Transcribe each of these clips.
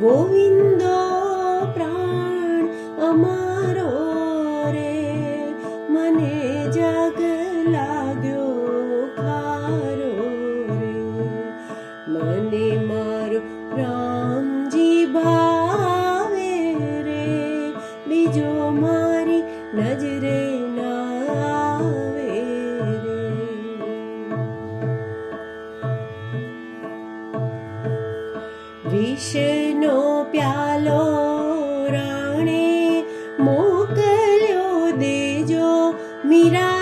Going મોકલ્યો દેજો મીરા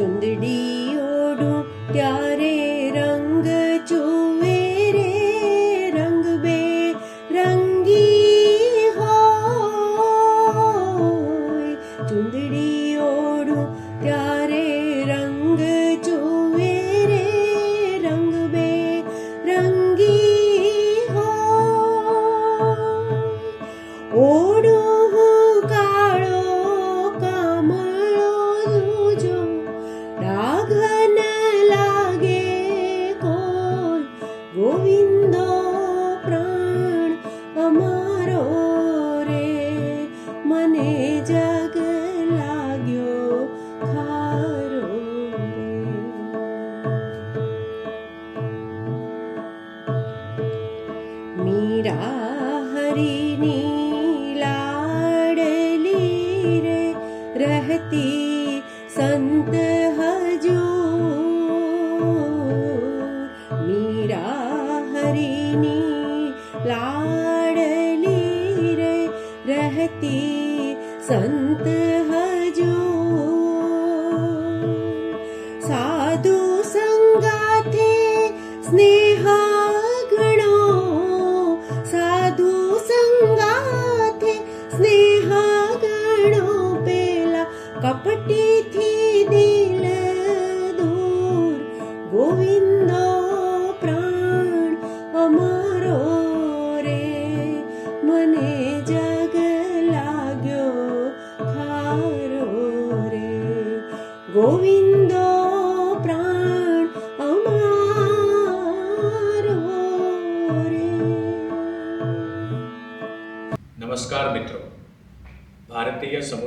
ચુંદડીઓડું ત્યારે लाडली रहती संत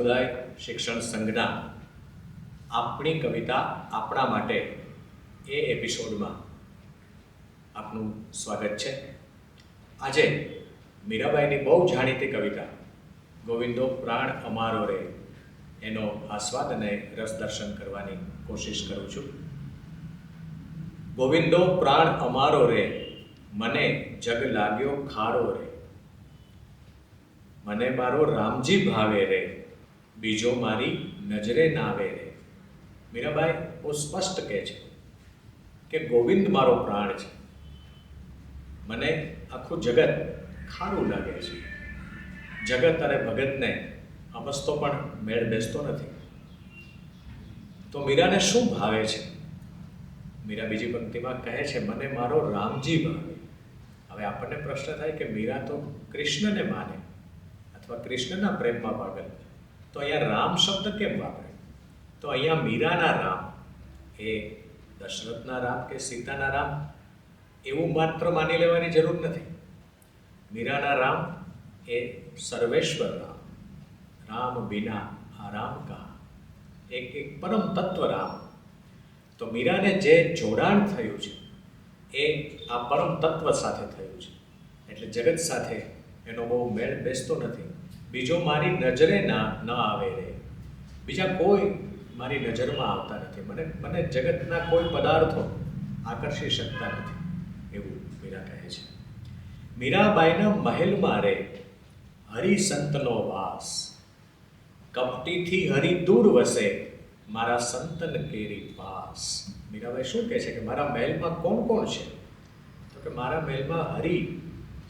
સમુદાય શિક્ષણ સંઘના આપણી કવિતા આપણા માટે એ એપિસોડમાં આપનું સ્વાગત છે. આજે મીરાબાઈની બહુ જાણીતી કવિતા, ગોવિંદો પ્રાણ અમારો રે, એનો આસ્વાદ અને રસદર્શન કરવાની કોશિશ કરું છું. ગોવિંદો પ્રાણ અમારો રે, મને જગ લાગ્યો ખારો રે. મને મારો રામજી ભાવે રે. બીજો મારી નજરે ના આવે રે મીરાબાઈ બહુ સ્પષ્ટ કહે છે કે ગોવિંદ મારો પ્રાણ છે. મને આખું જગત ખારું લાગે છે. જગત અને ભગતને અમસ્તો પણ મેળ બેસતો નથી. તો મીરાને શું ભાવે છે? મીરા બીજી પંક્તિમાં કહે છે, મને મારો રામજી ભાવે. હવે આપણને પ્રશ્ન થાય કે મીરા તો કૃષ્ણને માને અથવા કૃષ્ણના પ્રેમમાં પાગલ તો અહીંયા રામ શબ્દ કેમ વાપરે? તો અહીંયા મીરાના રામ, એ દશરથના રામ કે સીતાના રામ, એવું માત્ર માની લેવાની જરૂર નથી. મીરાના રામ એ સર્વેશ્વર રામ રામ બિના આરામ કા, એક એક પરમ તત્વ રામ. તો મીરાને જે જોડાણ થયું છે, એ આ પરમ તત્વ સાથે થયું છે. એટલે જગત સાથે એનો બહુ મેળ બેસતો નથી. બીજો મારી નજરે ના, ન આવે રે. બીજા કોઈ મારી નજરમાં આવતા નથી. મને મને જગતના કોઈ પદાર્થો આકર્ષી શકતા નથી, એવું મીરા કહે છે. મીરાબાઈના મહેલમાં રે હરિસંતનો વાસ. કપટીથી હરિ દૂર વસે મારા સંતન કેરી પાસ. મીરાબાઈ શું કહે છે કે મારા મહેલમાં કોણ કોણ છે? તો કે મારા મહેલમાં હરિ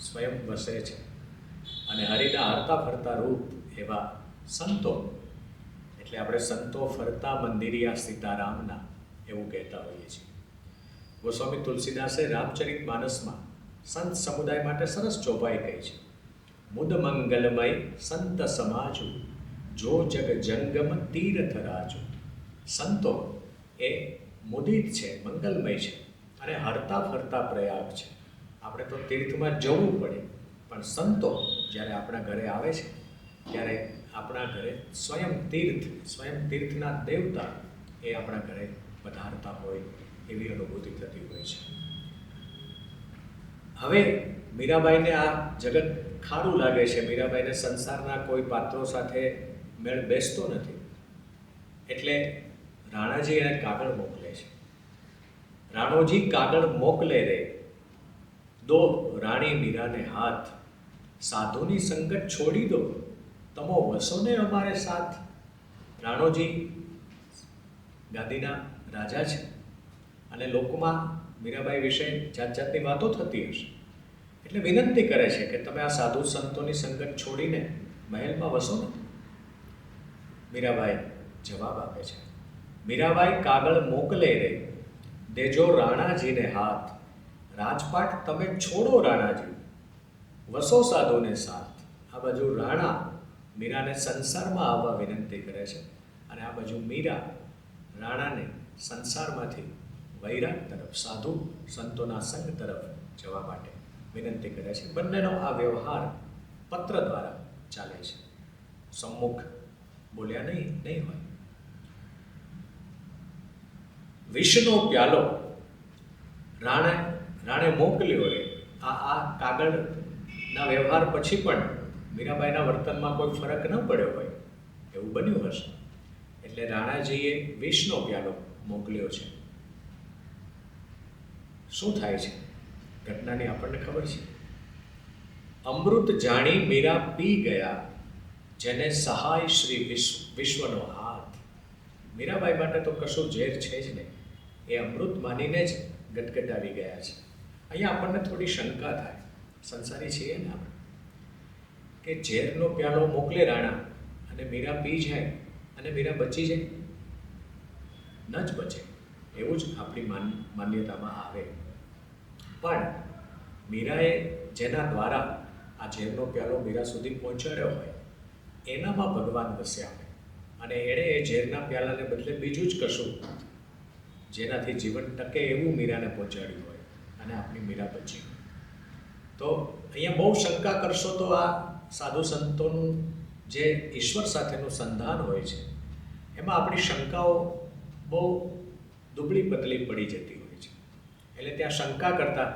સ્વયં વસે છે. અને હરિના હરતા ફરતા રૂપ એવા સંતો, એટલે આપણે સંતો ફરતા મંદિરિયા સીતારામના એવું કહેતા હોઈએ છીએ. ગોસ્વામી તુલસીદાસે રામચરિત માનસમાં સંત સમુદાય માટે સરસ ચોપાઈ કહી છે. મુદ મંગલમય સંત સમાજુ, જો જગ જંગમ તીર્થ રાજુ. સંતો એ મુદિત છે, મંગલમય છે અને હરતા ફરતા પ્રયાગ છે. આપણે તો તીર્થમાં જવું પડે. પણ સંતો જ્યારે આપણા ઘરે આવે છે, ત્યારે આપણા ઘરે સ્વયં તીર્થ, સ્વયં તીર્થના દેવતા એ આપણા ઘરે પધારતા હોય એવી અનુભૂતિ થતી હોય છે. હવે મીરાબાઈને આ જગત ખારું લાગે છે. મીરાબાઈને સંસારના કોઈ પાત્રો સાથે મેળ બેસતો નથી. એટલે રાણાજી એને કાગળ મોકલે છે. રાણોજી કાગળ મોકલે રે. દો રાણી મીરાને હાથ સાધુની સંગત છોડી દો. તમો વસો ને અમારે સાથ. રાણોજી, ગાંધીના રાજા છે. અને લોકોમાં મીરાબાઈ વિશે જાત જાતની વાતો થતી હશે. એટલે વિનંતી કરે છે કે તમે આ સાધુ સંતોની સંગત છોડીને મહેલમાં વસો ને. મીરાબાઈ જવાબ આપે છે. મીરાબાઈ કાગળ મોકલે રે. દેજો રાણાજીને હાથ. રાજપાટ તમે છોડો રાણાજી. વસો સાધુને સાથ. આ બાજુ રાણા મીરાને સંસારમાં આવવા વિનંતી કરે છે અને આ બાજુ મીરા રાણાને સંસારમાંથી વૈરાગ તરફ, સાધુ સંતોના સંઘ તરફ જવા માટે વિનંતી કરે છે. બંનેનો આ વ્યવહાર પત્ર દ્વારા ચાલે છે. સમ્મુખ બોલ્યા નહીં નહીં હોય. વિષનો પ્યાલો. રાણે રાણે મોકલ્યો આ આ કાગળના વ્યવહાર પછી પણ મીરાબાઈના વર્તનમાં કોઈ ફરક ન પડ્યો હોય, એવું બન્યું હશે. એટલે રાણાજીએ વિષનો પ્યાલો મોકલ્યો છે. શું થાય છે? ઘટનાની આપણને ખબર છે. અમૃત જાણી મીરા પી ગયા, જેને સહાય શ્રી વિશ્વ વિશ્વનો હાથ. મીરાબાઈ માટે તો કશું ઝેર છે જ નહીં. એ અમૃત માનીને જ ગટગટાવી ગયા છે. અહીંયા આપણને થોડી શંકા થાય. સંસારી છીએ ને આપણે. કે ઝેરનો પ્યાલો મોકલે રાણા અને મીરા પી જાય અને મીરા બચી જાય. ન જ બચે, એવું જ આપણી માન, માન્યતામાં આવે. પણ મીરાએ જેના દ્વારા આ ઝેરનો પ્યાલો મીરા સુધી પહોંચાડ્યો હોય, એનામાં ભગવાન વસ્યા હોય અને એણે એ ઝેરના પ્યાલાને બદલે બીજું જ કશું, જેનાથી જીવન ટકે એવું મીરાને પહોંચાડ્યું હોય અને આપણી મીરા બચી. હોય તો અહીંયા બહુ શંકા કરશો તો આ સાધુ સંતોનું જે ઈશ્વર સાથેનું સંધાન હોય છે, એમાં આપણી શંકાઓ બહુ દુબળી પતલી પડી જતી હોય છે. એટલે ત્યાં શંકા કરતાં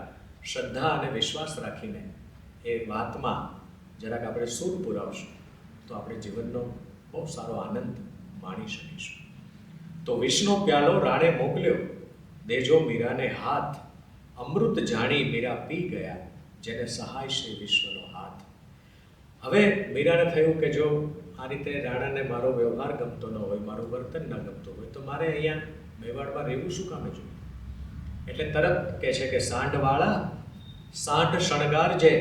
શ્રદ્ધા અને વિશ્વાસ રાખીને એ વાતમાં જરાક આપણે સૂર પુરાવશું, તો આપણે જીવનનો બહુ સારો આનંદ માણી શકીશું. તો વિષ્ણુ પ્યાલો રાણે મોકલ્યો, દેજો મીરાને હાથ, અમૃત જાણી મીરા પી ગયા. જેને સહાય શ્રી વિશ્વનો હાથ. હવે મીરાને થયું કે જો આ રીતે રાણાને મારો વ્યવહાર ગમતો ન હોય, મારું વર્તન ન ગમતું હોય, તો મારે અહીંયા મેવાડમાં રહેવું શું કામે જોઈએ? એટલે તરત કહે છે કે, સાંઢવાળા શણગાર જે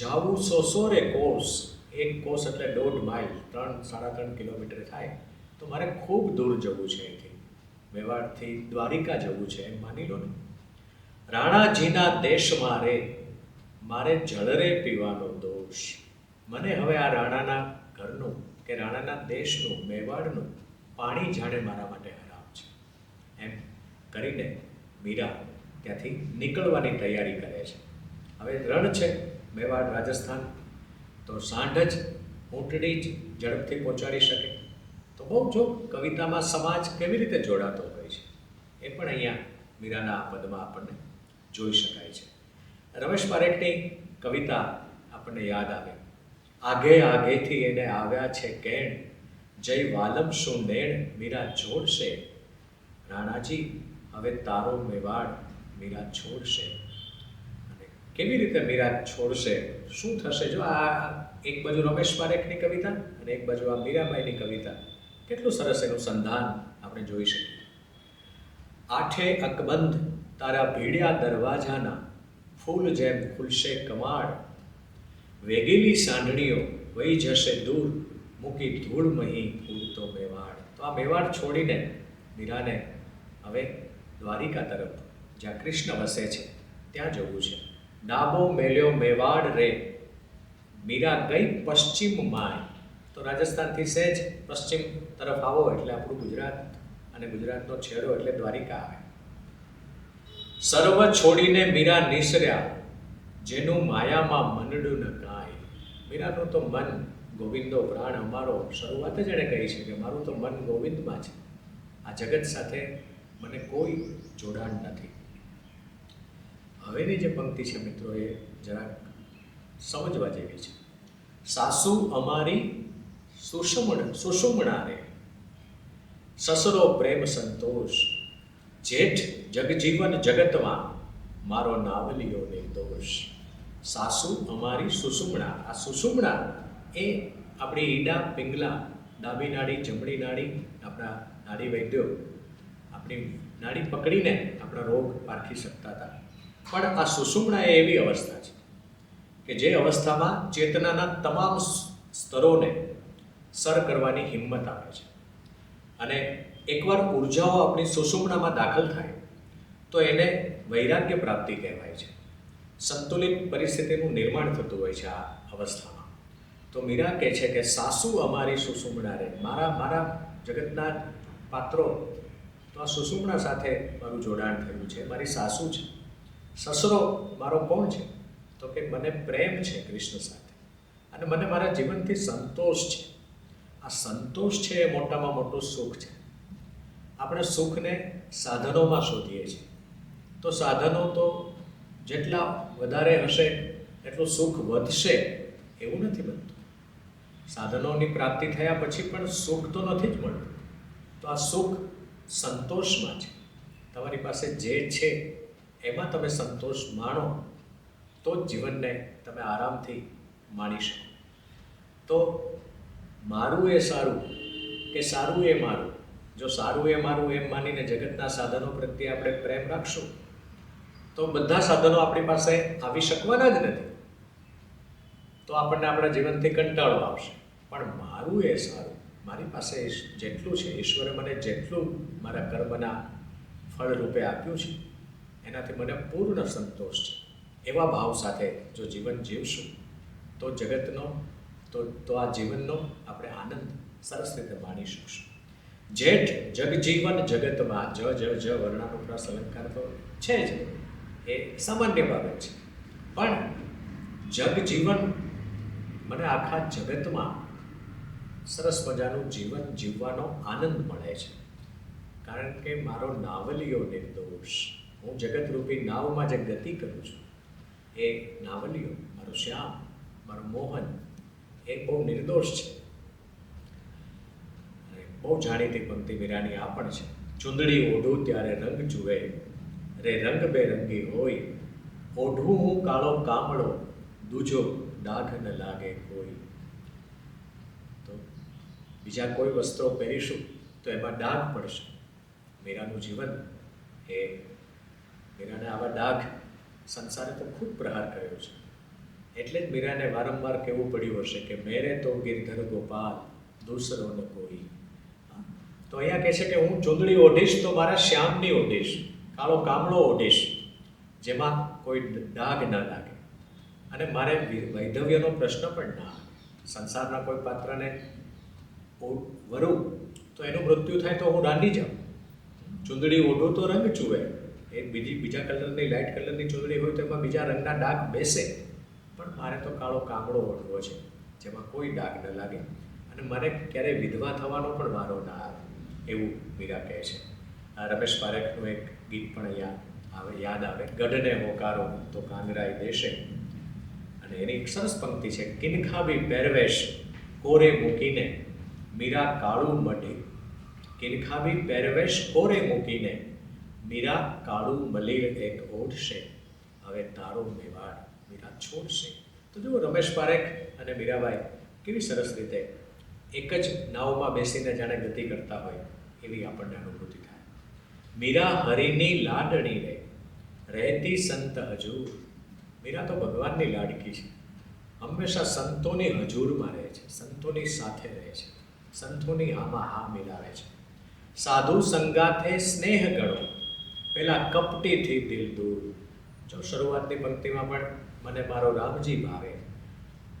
જાવું સોસો રે કોસ, એક કોસ એટલે દોઢ માઇલ, ત્રણ, સાડા ત્રણ કિલોમીટર થાય, તો મારે ખૂબ દૂર જવું છે અહીંથી મેવાડથી દ્વારિકા જવું છે, એમ માની લો ને. રાણાજીના દેશ મારે મારે જળરે પીવાનો દોષ. મને હવે આ રાણાના ઘરનું કે રાણાના દેશનું, મેવાડનું પાણી જાણે મારા માટે હરામ છે. એમ કરીને મીરા ત્યાંથી નીકળવાની તૈયારી કરે છે. હવે રણ છે મેવાડ રાજસ્થાન. તો સાંઢ જ ઊંટડી જ ઝડપથી પહોંચાડી શકે. તો બહુ જો કવિતામાં સમાજ કેવી રીતે જોડાતો હોય છે, એ પણ અહીંયા મીરાના આ પદમાં આપણને જોઈ શકાય છે. રમેશ પારેખની કવિતા આપણને યાદ આવે. આગે આગેથી એને આવ્યા છે કેણ. જય વાલમ શું નેણ મીરા છોડશે રાણાજી, હવે તારો મેવાડ મીરા છોડશે અને કેવી રીતે મીરા છોડશે શું થશે? જો આ એક બાજુ રમેશ પારેખની કવિતા અને એક બાજુ આ મીરાબાઈની કવિતા. કેટલું સરસ એનું સંધાન આપણે જોઈ શકીએ. આઠે અકબંધ તારા ભીડ્યા દરવાજાના ફૂલ જેમ ખુલશે કમાડ. વેગેલી સાંઢણીઓ વહી જશે દૂર. મૂકી ધૂળ મહી ફૂલતો મેવાડ. તો આ મેવાડ છોડીને મીરાને હવે દ્વારિકા તરફ, જ્યાં કૃષ્ણ વસે છે, ત્યાં જવું છે. ડાબો મેલ્યો મેવાડ રે. મીરા ગઈ પશ્ચિમ માય. તો રાજસ્થાનથી સહેજ પશ્ચિમ તરફ આવો એટલે આપણું ગુજરાત અને ગુજરાતનો છેડો એટલે દ્વારિકા આવે. સર્વ છોડીને મીરા નિસર્યા, જેનું માયામાં મનડું ન કાંઈ. મીરાનું તો મન ગોવિંદો પ્રાણ અમારો. શરૂઆત જ એણે કહી છે કે મારું તો મન ગોવિંદમાં છે. આ જગત સાથે મને કોઈ જોડાણ નથી. હવેની જે પંક્તિ છે મિત્રો એ જરાક સમજવા જેવી છે. સાસુ અમારી સુષમણ સુષુમણા રે સસરો પ્રેમ સંતોષ જેઠ જગજીવન જગતમાં મારો નાવલિયો નિર્દોષ સાસુ અમારી સુષુમણા. આ સુષુમણા એ આપણી ઈડા, પિંગલા, ડાબી નાડી, જમણી નાડી, આપણા નાડી વૈદ્યો, આપણી નાડી પકડીને આપણા રોગ પારખી શકતા હતા. પણ આ સુષુમણા એ એવી અવસ્થા છે કે જે અવસ્થામાં ચેતનાના તમામ સ્તરોને સર કરવાની હિંમત આવે છે. અને એકવાર ઉર્જાઓ આપણી સુષુમણામાં દાખલ થાય, તો એને વૈરાગ્ય પ્રાપ્તિ કહેવાય છે. સંતુલિત પરિસ્થિતિનું નિર્માણ થતું હોય છે આ અવસ્થામાં. તો મીરા કહે છે કે સાસુ અમારી સુષુમણા રે, મારા મારા જગતના પાત્રો, તો આ સુષુમણા સાથે મારું જોડાણ થયું છે, મારી સાસુ છે. સસરો મારો કોણ છે? તો કે મને પ્રેમ છે કૃષ્ણ સાથે. અને મને મારા જીવનથી સંતોષ છે. આ સંતોષ છે એ મોટામાં મોટું સુખ છે. આપણે સુખને સાધનોમાં શોધીએ છીએ. તો સાધનો તો જેટલા વધારે હશે, એટલું સુખ વધશે એવું નથી બનતું. સાધનોની પ્રાપ્તિ થયા પછી પણ સુખ તો નથી જ મળતું. તો આ સુખ સંતોષમાં છે. તમારી પાસે જે છે, એમાં તમે સંતોષ માણો, તો જ જીવનને તમે આરામથી માણી શકો. તો મારું એ સારું કે સારું એ મારું જો સારું એ મારું એમ માનીને જગતના સાધનો પ્રત્યે આપણે પ્રેમ રાખશું, તો બધા સાધનો આપણી પાસે આવી શકવાના જ નથી. તો આપણને આપણા જીવનથી કંટાળો આવશે. પણ મારું એ સારું, મારી પાસે જેટલું છે, ઈશ્વરે મને જેટલું મારા કર્મના ફળ રૂપે આપ્યું છે, એનાથી મને પૂર્ણ સંતોષ છે. એવા ભાવ સાથે જો જીવન જીવશું, તો જગતનો, તો તો આ જીવનનો આપણે આનંદ સરસ રીતે માણી શકશું. જેઠ જગજીવન જગતમાં જ જ જ વર્ણાનુપ્રાસ અલંકાર તો છે જ. એ સામાન્ય બાબત છે. પણ જગજીવન મને આખા જગતમાં સરસ મજાનું જીવન જીવવાનો આનંદ મળે છે. કારણ કે મારો નાવલિયો નિર્દોષ હું જગતરૂપી નાવમાં જે ગતિ કરું છું, એ નાવલિયો, મારો શ્યામ, મારો મોહન, એ બહુ નિર્દોષ છે. બહુ જાણીતી પંક્તિ મીરાની આ પણ છે. ચુંદડી ઓઢું ત્યારે રંગ જુએ. રે રંગ બેરંગી હોય. ઓઢું હું કાળો કામળો. દૂજો ડાઘ ન લાગે કોઈ. તો બીજા કોઈ વસ્ત્રો પહેરીશું તો એમાં ડાઘ પડશે. મીરાનું જીવન એ મીરાને આવા ડાઘ સંસારે તો ખૂબ પ્રહાર કર્યો છે. એટલે જ મીરાને વારંવાર કહેવું પડ્યું હશે કે, મેરે તો ગિરધર ગોપાલ, દૂસરો ન કોઈ? તો અહીંયા કહે છે કે હું ચૂંદડી ઓઢીશ તો મારા શ્યામની ઓઢીશ, કાળો કામળો ઓઢીશ, જેમાં કોઈ ડાઘ ન લાગે. અને મારે વૈધવ્યનો પ્રશ્ન પણ ના સંસારના કોઈ પાત્રને વરું તો એનું મૃત્યુ થાય તો હું રાંધી જાઉં. ચૂંદડી ઓઢું તો રંગ ચૂવે. એ બીજી, બીજા કલરની લાઇટ કલરની ચૂંદડી હોય તો એમાં બીજા રંગના ડાઘ બેસે. પણ મારે તો કાળો કાગડો ઓઢવો છે, જેમાં કોઈ ડાઘ ન લાગે. અને મારે ક્યારેય વિધવા થવાનો પણ વારો ના આવે. એવું મીરા કહે છે. રમેશ પારેખનું એક ગીત પણ અહીંયા આવે, યાદ આવે. ગઢને હોકારો તો કાંગરાઈ દેશે. અને એની એક સરસ પંક્તિ છે કિનખાબી પહેરવેશ કોરે મૂકીને, મીરા કાળું મઢી. કિનખાબી પહેરવેશ કોરે મૂકીને, મીરા કાળું મલીર એક ઓઢશે. હવે તારો મેવાડ મીરા છોડશે. તો જુઓ રમેશ પારેખ અને મીરાબાઈ કેવી સરસ રીતે એક જ નાવમાં બેસીને જાણે ગતિ કરતા હોય. એવી આપણને અનુભૂતિ થાય. મીરા હરિની લાડણી રે. રહેતી સંત હજૂર. મીરા તો ભગવાનની લાડકી છે. હંમેશા સંતોની હજૂરમાં રહે છે, સંતોની સાથે રહે છે, સંતોની આમાં હા મિલાવે છે. સાધુ સંગાથે સ્નેહ ગણો. પેલા કપટીથી દિલ દૂર. જો શરૂઆતની પંક્તિમાં પણ મને મારો રામજી ભાવે,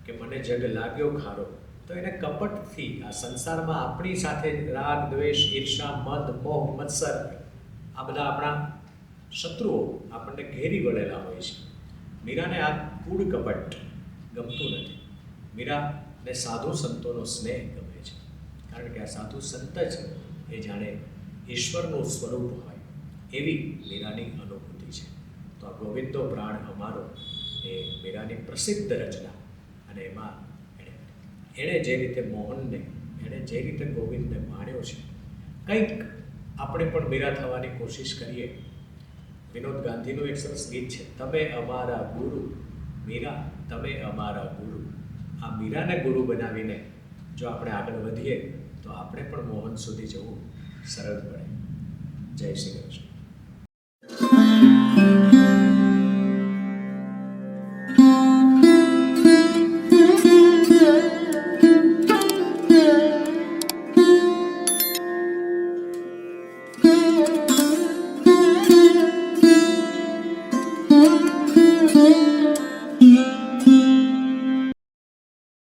કે મને જગ લાગ્યો ખારો. તો એને કપટથી આ સંસારમાં આપણી સાથે રાગ, દ્વેષ, ઈર્ષા, મદ, મોહ, મત્સર આ બધા આપણા શત્રુઓ આપણને ઘેરી વળેલા હોય છે. મીરાને આ કૂડ કપટ ગમતું નથી. મીરાને સાધુ સંતોનો સ્નેહ ગમે છે. કારણ કે આ સાધુ સંત જ એ જાણે ઈશ્વરનું સ્વરૂપ હોય એવી મીરાની અનુભૂતિ છે. તો આ ગોવિંદો પ્રાણ અમારો એ મીરાની પ્રસિદ્ધ રચના અને એમાં એણે જે રીતે મોહનને, એણે જે રીતે ગોવિંદને માણ્યો છે, કંઈક આપણે પણ મીરા થવાની કોશિશ કરીએ. વિનોદ ગાંધીનું એક સરસ ગીત છે, તમે અમારા ગુરુ, મીરા, તમે અમારા ગુરુ. આ મીરાને ગુરુ બનાવીને જો આપણે આગળ વધીએ, તો આપણે પણ મોહન સુધી જવું સરળ પડે. જય શ્રી કૃષ્ણ.